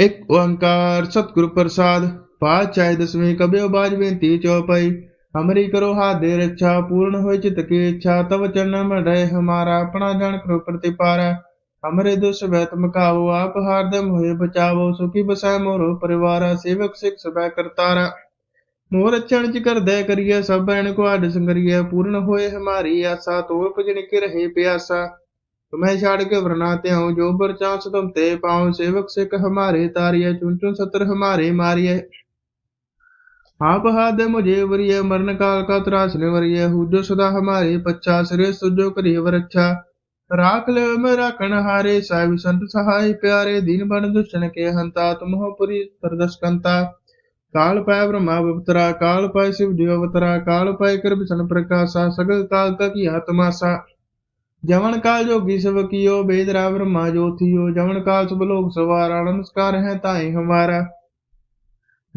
ਇੱਕ ਓੰਕਾਰ ਸਤਿਗੁਰ ਪ੍ਰਸਾਦ, ਪਾਤਸ਼ਾਹ ਦਸਵੇਂ ਕਬਿਓ ਬਾਜ ਬੇਨਤੀ ਚਉਪਈ ਹਮਰੀ ਕਰੋ ਹਾਥ ਰੱਛਾ, ਪੂਰਨ ਹੋਇ ਚਿਤ ਕੀ ਇੱਛਾ, ਤਵ ਚਰਨ ਮਨ ਹਮਾਰਾ, ਆਪਣਾ ਜਾਣ ਕਰੋ ਪ੍ਰਤਿਪਾਰਾ। ਹਮਰੇ ਦੁਸ਼ ਬੈਤ ਮਕਾਵੋ, ਆਪ ਹਾਰਦਮ ਹੋਏ ਬਚਾਵੋ, ਸੁਖੀ ਬਸੈ ਮੋਰੋ ਪਰਿਵਾਰਾ, ਸੇਵਕ ਸਿਖ ਸਬੈ ਕਰਤਾਰਾ। ਮੋਰ ਅਚਣ ਚ ਕਰਦੈ ਕਰੀਏ ਸਭ ਬੈਣ ਕੋ ਆਡ ਸੰਗਰੀਐ, ਪੂਰਨ ਹੋਏ ਹਮਾਰੀ ਆਸਾ ਤੋਰ ਭਜਨ ਕੇ ਰਹੇ ਪਿਆਸਾ। ਤੁਮਹਿ ਛਾੜ ਕੇ ਵਰਨਾ ਤਿਉ ਜੋ ਬਰ ਚਾਂਸ ਤੁਮ ਤੇ ਪਾਉ ਸੇਵਕ ਸਿਖ ਹਮਾਰੇ ਤਾਰਿਐ ਚੁਨ ਚੁਨ ਸਤਰ ਹਮਾਰੇ ਮਾਰਿਐ आप हाथ मुझे वरिय मरण काल का त्रास ने वरिय हुजो सदा हमारे पच्छा सिरे सुजो करिय वरच्छा राख ले में राखण हारे साहिब संत सहाय प्यारे दीन बन दुष्टन के हंता तुम हो पुरी परदस्कंता काल पाय ब्रह्मा अवतरा काल पाय शिव जी अवतरा काल पाय कर बिसन प्रकाशा सगल काल का की ਜਵਨ ਕਾਲ ਜੋਗੀ ਸਭ ਕੀਓ, ਬੇਦ ਰਾ ਬ੍ਰਹਮਾ ਜੋਤਿਓ। ਜਵਨ ਕਾਲ ਸਭ ਲੋਕ ਸਵਾਰਾ, ਨਮਸਕਾਰ ਹੈ ਤਾਈ ਹਮਾਰਾ।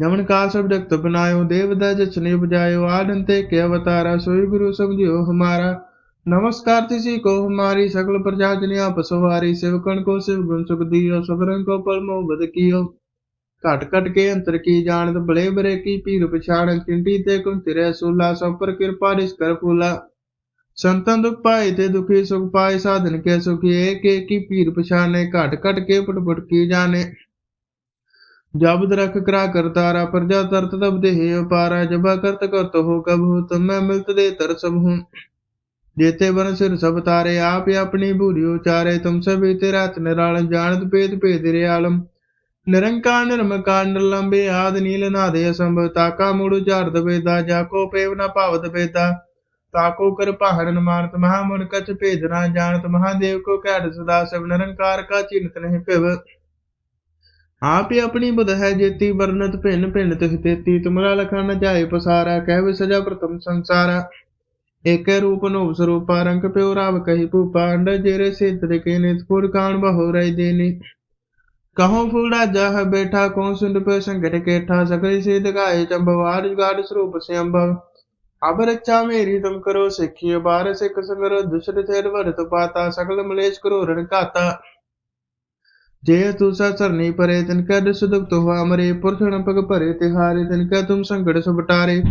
ਜਮਨ ਕਾਲ ਸਭ ਜਗਤ ਬਨਾਇਓ ਦੇਵਦਾ ਜਚਨੇ ਬਜਾਇਓ ਆਨੰਤੇ ਕੇ ਅਵਤਾਰਾ, ਸੋਈ ਗੁਰੂ ਸਮਝਿਓ ਹਮਾਰਾ। ਨਮਸਕਾਰ ਤਿਸੀ ਕੋ ਹਮਾਰੀ, ਸਗਲ ਪ੍ਰਜਾ ਜਨ ਆਪ ਸਵਾਰੀ। ਸਿਵਕਣ ਕੋ ਸਿਵ ਗੁਣ ਸੁਖ ਦਿਓ ਸਗਰਨ ਕੋ ਪਰਮੋ ਬਦ ਕੀਓ। ਘਟ ਘਟ ਕੇ ਅੰਤਰ ਕੀ ਜਾਣਤ ਬਲੇ ਬਰੇ ਕੀ ਪੀਰ ਪਛਾਣ ਚਿੰਟੀ ਤੇ ਕੁੰਤਰੇ ਸੂਲਾ, ਸਭ ਪਰ ਕਿਰਪਾ ਰਿਸ ਕਰ ਫੂਲਾ। ਸੰਤਨ ਦੁਖ ਪਾਏ ਤੇ ਦੁਖੀ ਸੁਖ ਪਾਏ, ਸਾਧਨ ਕੇ ਸੁਖੀ ਏਕ ਏਕੀ ਪੀਰ ਪਛਾਨੇ ਘਟ ਘਟ ਕੇ ਪਟਪਟ ਕੀ ਜਾਣੇ। ਜਬ ਦਰਖ ਕਰਾ ਕਰਤਾਰਾ ਪ੍ਰਜਾ ਤਰਤ ਤਬ ਦੇਹ ਅਪਾਰਾ ਜਬਾ ਕਰਤ ਕਰਤ ਹੋ ਕਬੂ ਤੁਮ ਮੈਂ ਮਿਲਤ ਦੇ ਤਰ ਸਭ ਹੂੰ। ਜੇਤੇ ਬਨ ਸਿਰ ਸਭ ਤਾਰੇ, ਆਪ ਆਪਣੀ ਬੁਰੀ ਉਚਾਰੇ, ਤੁਮ ਸਭੇ ਤੇ ਰਾਤ ਨਿਰਾਲ, ਜਾਣਤ ਭੇਦ ਭੇਦ ਰਿਆਲਮ ਨਿਰੰਕਾਰ, ਨਿਰਮਕਾਰ, ਨਿਰਲੰਬੇ ਆਦਿ ਨੀਲ ਨਾਦੇ ਅਸੰਭ ਤਾਕਾ ਮੂੜ ਝਾੜ ਦਵੇਦਾ ਜਾ ਕੋ ਪੇਵ ਨਾ ਭਾਵਤ ਵੇਦਾ। ਤਾਕੋ ਕਰ ਭਾਰਨ ਮਾਨਤ ਮਹਾ ਮਨ ਕਛ ਭੇਦ ਨਾ ਜਾਣਤ, ਮਹਾਦੇਵ ਕੋ ਘੜ ਸਦਾ ਸਭ ਨਿਰੰਕਾਰ ਕਾ ਚਿੰਤ ਨਹੀਂ ਭਿਵ। ਆਪ ਹੀ ਆਪਣੀ ਬੁਧ ਹੈ ਜੇਤੀ, ਵਰਨਤ ਭਿੰਨ ਭਿੰਨ ਤਿਸ ਤੇਤੀ ਤੁਮਰਾ ਲਖਾ ਨ ਜਾਏ ਪਸਾਰਾ ਕਹਿਵੇ ਸਜਾ ਪ੍ਰਥਮ ਸੰਸਾਰਾ। ਏਕੈ ਰੂਪ ਨੋਬ ਸਰੂਪਾ, ਰੰਗ ਪਿਉ ਰਾਵ ਕਹੀ ਭੂਪਾ ਅੰਡ ਜੇਰੇ ਸਿੱਧਰ ਕੇ ਨਿਤ ਪੁਰ ਕਾਣ ਬਹੁ ਰਹਿ ਦੇਨੀ। ਕਹਉ ਫੂੜਾ ਜਹ ਬੈਠਾ, ਕੌਣ ਸੁੰਡ ਪੇ ਸੰਗਟ ਕੇਠਾ, ਸਗਲ ਸਿਧ ਗਾਏ ਚੰਬਵਾਰ ਜੁਗਾੜ ਸਰੂਪ ਸੇ ਅਬ ਰੱਛਾ ਕਰੋ, ਸਿੱਖੀ ਬਾਰ ਸਿੱਖ ਸੰਗਰ ਦੁਸਰ ਥੇਰ ਵਰਤ ਪਾਤਾ, ਸਗਲ ਮਲੇਸ਼ ਕਰੋ ਰਣ ਘਾਤਾ। ਜੇ ਤੂ ਸਰਨੀ ਪਰੇ, ਤਿਨ ਕਾ ਦਿਸ ਦੁਖ ਤੋ ਹਮਰੇ ਪੁਰਖਣ ਪਗ ਭਰੇ ਤਿਹਾਰੇ, ਤਿਨ ਕਾ ਤੁਮ ਸੰਗੜ ਸੁਬਟਾਰੇ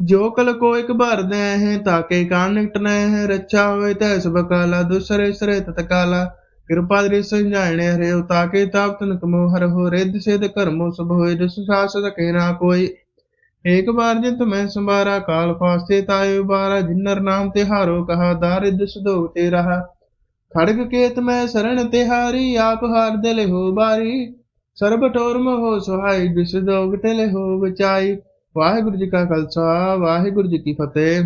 ਜੋ ਕਲ ਕੋ ਇਕ ਭਰ ਦੇ ਹੈ ਤਾਕੇ ਕਾਨ ਨਿਕਟ ਨੈ ਹੈ ਰੱਛਾ ਹੋਏ ਤੈ ਸਭ ਕਾਲਾ, ਦੁਸਰੇ ਸਰੇ ਤਤ ਕਾਲਾ। ਕਿਰਪਾ ਦੇ ਸੰਜਾਇਣੇ ਹਰਿਓ ਤਾਕੇ ਤਾਪ ਤਨ ਕਮੋ ਹਰ ਹੋ, ਰਿੱਧ ਸਿਧ ਕਰਮੋ ਸਭ ਹੋਏ, ਦਿਸ ਸਾਸ ਤਕੇ ਨਾ ਕੋਈ। एक बार जित मैं संबारा काल फास्ते तायो बारा जिन्नर नाम तिहारो कहा दारिद सुदो ते रहा खड़ग केत मैं शरण तिहारी आप हार दिल हो बारी ਸਰਬ ਠੋਰ ਮੋਹ ਸੁਹਾਈ ਜਿਸ ਦੋਗ ਟਲੇ ਹੋ ਬਚਾਈ ਵਾਹਿਗੁਰੂ ਜੀ ਕਾ ਖਾਲਸਾ ਵਾਹਿਗੁਰੂ ਜੀ ਕੀ ਫਤਿਹ